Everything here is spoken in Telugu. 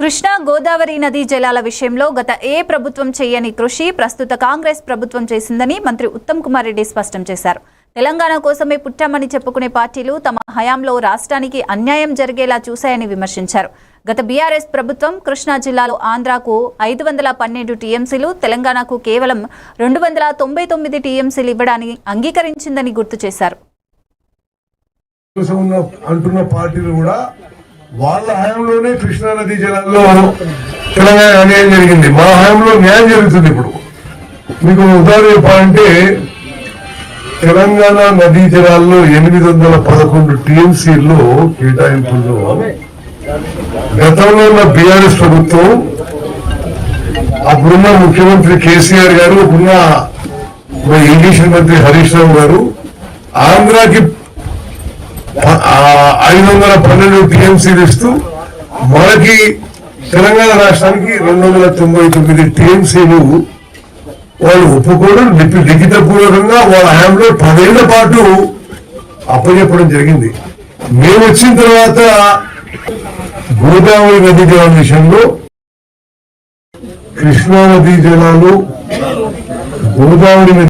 కృష్ణా గోదావరి నదీ జలాల విషయంలో గత ఏ ప్రభుత్వం చేయని కృషి ప్రస్తుత కాంగ్రెస్ ప్రభుత్వం చేసిందని మంత్రి ఉత్తమ్ కుమార్ రెడ్డి స్పష్టం చేశారు. తెలంగాణ కోసమే పుట్టామని చెప్పుకునే పార్టీలు తమ హయాంలో రాష్ట్రానికి అన్యాయం జరిగేలా చూశాయని విమర్శించారు. గత బీఆర్ఎస్ ప్రభుత్వం కృష్ణా జిల్లాలో ఆంధ్రాకు ఐదు వందల పన్నెండు టీఎంసీలు తెలంగాణకు కేవలం రెండు వందల తొంభై తొమ్మిది టీఎంసీలు ఇవ్వడాన్ని అంగీకరించిందని గుర్తు చేశారు. అంటున్న పార్టీలు కూడా వాళ్ళ హయాంలోనే కృష్ణా నదీ జలాల్లో తెలంగాణ అన్యాయం జరిగింది. మా హయాంలో న్యాయం జరుగుతుంది ఇప్పుడు. మీకు ఉదాహరణ చెప్పాలంటే తెలంగాణ నదీ జలాల్లో ఎనిమిది వందల పదకొండు టీఎంసీల్లో కేటాయింపుల్లో గతంలో ఉన్న బీఆర్ఎస్ ప్రభుత్వం అప్పుడున్న ముఖ్యమంత్రి కేసీఆర్ గారు ఇప్పుడున్న ఇరిగేషన్ మంత్రి హరీష్ రావు గారు ఆంధ్రాకి ఐదు వందల పన్నెండు టీఎంసీలు ఇస్తూ మనకి తెలంగాణ రాష్ట్రానికి రెండు వందల తొంభై తొమ్మిది టీఎంసీలు వాళ్ళు ఒప్పుకోవడం లిపి లిఖిత పూర్వకంగా వాళ్ళ హయాంలో పదేళ్ళ పాటు అప్పచెప్పడం జరిగింది. మేము వచ్చిన తర్వాత గోదావరి నది జలాల విషయంలో కృష్ణా నదీ జలాలు గోదావరి నది